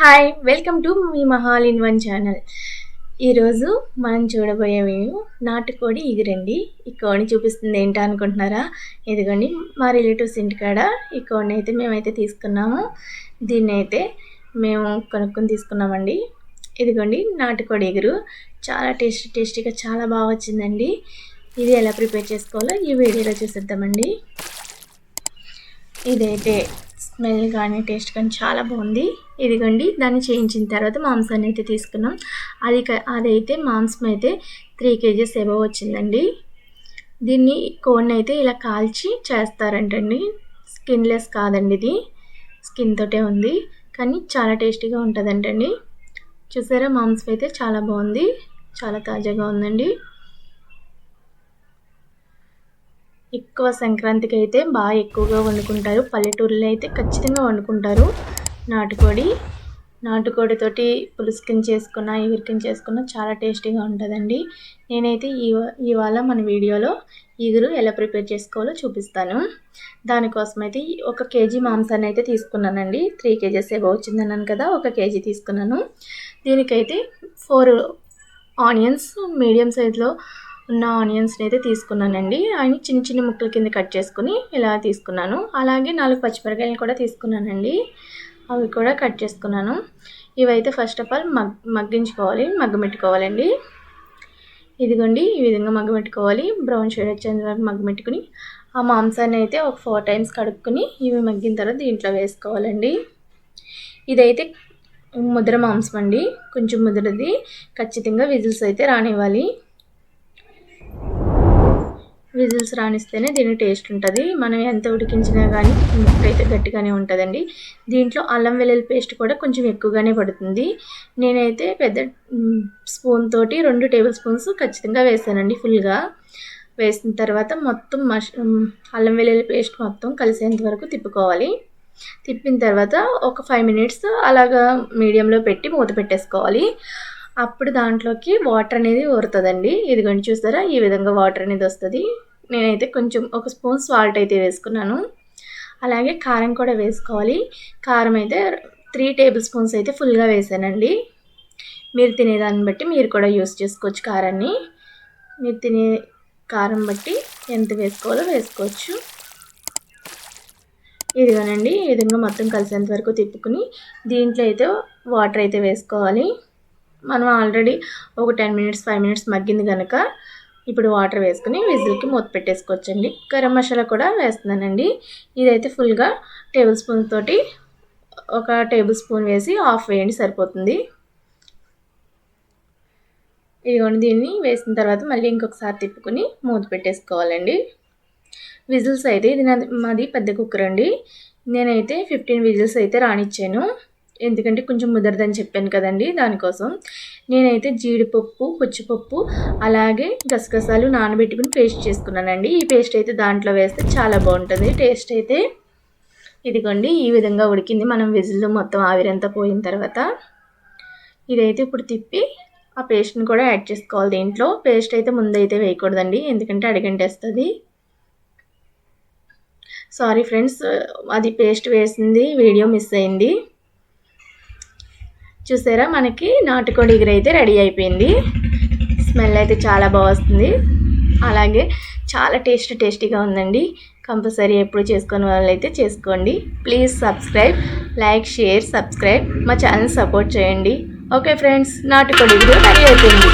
Hi welcome to మీ మహాల్ in one channel ఈరోజు మనం చూడబోయే మేము నాటుకోడి ఇగురండి. ఈ కోడిని చూపిస్తుంది ఏంటా అనుకుంటున్నారా? ఇదిగోండి మా రిలేటివ్స్ ఇంటికాడ ఈ కోడిని అయితే మేమైతే తీసుకున్నాము. దీన్ని అయితే మేము కొనుక్కొని తీసుకున్నామండి. ఇదిగోండి నాటుకోడి ఎగురు చాలా టేస్టీ టేస్టీగా చాలా బాగా వచ్చిందండి. ఇది ఎలా ప్రిపేర్ చేసుకోవాలో ఈ వీడియోలో చూసేద్దామండి. ఇదైతే స్మెల్ కానీ టేస్ట్ కానీ చాలా బాగుంది. ఇదిగోండి దాన్ని చేయించిన తర్వాత మాంసాన్ని అయితే తీసుకున్నాం. అది క- అదైతే మాంసం అయితే త్రీ కేజీస్ ఏవో వచ్చిందండి. దీన్ని కోడిని అయితే ఇలా కాల్చి చేస్తారంటండి. స్కిన్లెస్ కాదండి ఇది. స్కిన్ తోటే ఉంది. కానీ చాలా టేస్టీగా ఉంటుందంటండి. చూసారా మాంసం అయితే చాలా బాగుంది. చాలా తాజాగా ఉందండి. ఎక్కువ సంక్రాంతికి అయితే బాగా ఎక్కువగా వండుకుంటారు. పల్లెటూరులో అయితే ఖచ్చితంగా వండుకుంటారు. నాటుకోడి నాటుకోడితోటి పులుసుకిని చేసుకున్న ఎగురికిని చేసుకున్న చాలా టేస్టీగా ఉంటుందండి. నేనైతే ఈ ఇవాళ మన వీడియోలో ఈగురు ఎలా ప్రిపేర్ చేసుకోవాలో చూపిస్తాను. దానికోసం అయితే ఒక కేజీ మాంసాన్ని అయితే తీసుకున్నానండి. త్రీ కేజెస్ ఏవో వచ్చిందన్నాను కదా ఒక కేజీ తీసుకున్నాను. దీనికైతే ఫోర్ ఆనియన్స్ మీడియం సైజులో ఉన్న ఆనియన్స్ని అయితే తీసుకున్నానండి. ఆయన చిన్న చిన్న ముక్కల కింద కట్ చేసుకుని ఇలా తీసుకున్నాను. అలాగే నాలుగు పచ్చిమిరకాయలు కూడా తీసుకున్నానండి. అవి కూడా కట్ చేసుకున్నాను. ఇవైతే ఫస్ట్ ఆఫ్ ఆల్ మగ్ మగ్గించుకోవాలి మగ్గమెట్టుకోవాలండి ఇదిగోండి ఈ విధంగా మగ్గమెట్టుకోవాలి బ్రౌన్ షేడ్ వచ్చేంత వరకు మగ్గమెట్టుకుని ఆ మాంసాన్ని అయితే ఒక ఫోర్ టైమ్స్ కడుక్కొని ఇవి మగ్గిన తర్వాత దీంట్లో వేసుకోవాలండి. ఇదైతే ముద్ర మాంసం అండి కొంచెం ముద్రది. ఖచ్చితంగా విజిల్స్ అయితే రానివ్వాలి. విజిల్స్ రానిస్తేనే దీని టేస్ట్ ఉంటుంది. మనం ఎంత ఉడికించినా కానీ ముక్క అయితే గట్టిగానే ఉంటుందండి. దీంట్లో అల్లం వెల్లుల్లి పేస్ట్ కూడా కొంచెం ఎక్కువగానే పడుతుంది. నేనైతే పెద్ద స్పూన్ తోటి రెండు టేబుల్ స్పూన్స్ ఖచ్చితంగా వేసానండి ఫుల్గా. వేసిన తర్వాత మొత్తం మష్ అల్లం వెల్లుల్లి పేస్ట్ మొత్తం కలిసేంత వరకు తిప్పుకోవాలి. తిప్పిన తర్వాత ఒక ఫైవ్ మినిట్స్ అలాగా మీడియంలో పెట్టి మూత పెట్టేసుకోవాలి. అప్పుడు దాంట్లోకి వాటర్ అనేది ఊరుతుందండి. ఇదిగోండి చూసారా? ఈ విధంగా వాటర్ అనేది వస్తుంది. నేనైతే కొంచెం ఒక స్పూన్ సాల్ట్ అయితే వేసుకున్నాను. అలాగే కారం కూడా వేసుకోవాలి. కారం అయితే త్రీ టేబుల్ స్పూన్స్ అయితే ఫుల్గా వేసానండి. మీరు తినేదాన్ని బట్టి మీరు కూడా యూస్ చేసుకోవచ్చు కారాన్ని. మీరు తినే కారం బట్టి ఎంత వేసుకోవాలో వేసుకోవచ్చు. ఇదిగోనండి ఈ విధంగా మొత్తం కలిసేంత వరకు తిప్పుకుని దీంట్లో అయితే వాటర్ అయితే వేసుకోవాలి. మనం ఆల్రెడీ ఒక టెన్ మినిట్స్ ఫైవ్ మినిట్స్ మగ్గింది కనుక ఇప్పుడు వాటర్ వేసుకుని విజిల్కి మూత పెట్టేసుకోవచ్చండి. గరం మసాలా కూడా వేస్తున్నానండి. ఇదైతే ఫుల్గా టేబుల్ స్పూన్ తోటి ఒక టేబుల్ స్పూన్ వేసి ఆఫ్ వేయండి సరిపోతుంది. ఇదిగోండి దీన్ని వేసిన తర్వాత మళ్ళీ ఇంకొకసారి తిప్పుకుని మూత పెట్టేసుకోవాలండి. విజిల్స్ అయితే ఇది నాది మాది పెద్ద కుక్కర్ అండి. నేనైతే ఫిఫ్టీన్ విజిల్స్ అయితే రానిచ్చాను. ఎందుకంటే కొంచెం ముదరదని చెప్పాను కదండి దానికోసం. నేనైతే జీడిపప్పు పుచ్చిపప్పు అలాగే గసగసాలు నానబెట్టుకుని పేస్ట్ చేసుకున్నానండి. ఈ పేస్ట్ అయితే దాంట్లో వేస్తే చాలా బాగుంటుంది. టేస్ట్ అయితే ఇదిగోండి ఈ విధంగా ఉడికింది. మనం విజిల్ మొత్తం ఆవిరంతా పోయిన తర్వాత ఇదైతే ఇప్పుడు తిప్పి ఆ పేస్ట్ని కూడా యాడ్ చేసుకోవాలి దీంట్లో. పేస్ట్ అయితే ముందైతే వేయకూడదండి ఎందుకంటే అడిగంటేస్తుంది. సారీ ఫ్రెండ్స్ అది పేస్ట్ వేసింది వీడియో మిస్ అయింది. చూసారా? మనకి నాటుకోడి ఎగురు అయితే రెడీ అయిపోయింది. స్మెల్ అయితే చాలా బాగా అలాగే చాలా టేస్ట్ టేస్టీగా ఉందండి. కంపల్సరీ ఎప్పుడు చేసుకునే వాళ్ళైతే చేసుకోండి. Please subscribe like share subscribe మా ఛానల్ సపోర్ట్ చేయండి. ఓకే ఫ్రెండ్స్ నాటుకోడి ఎగురు రెడీ అయిపోయింది.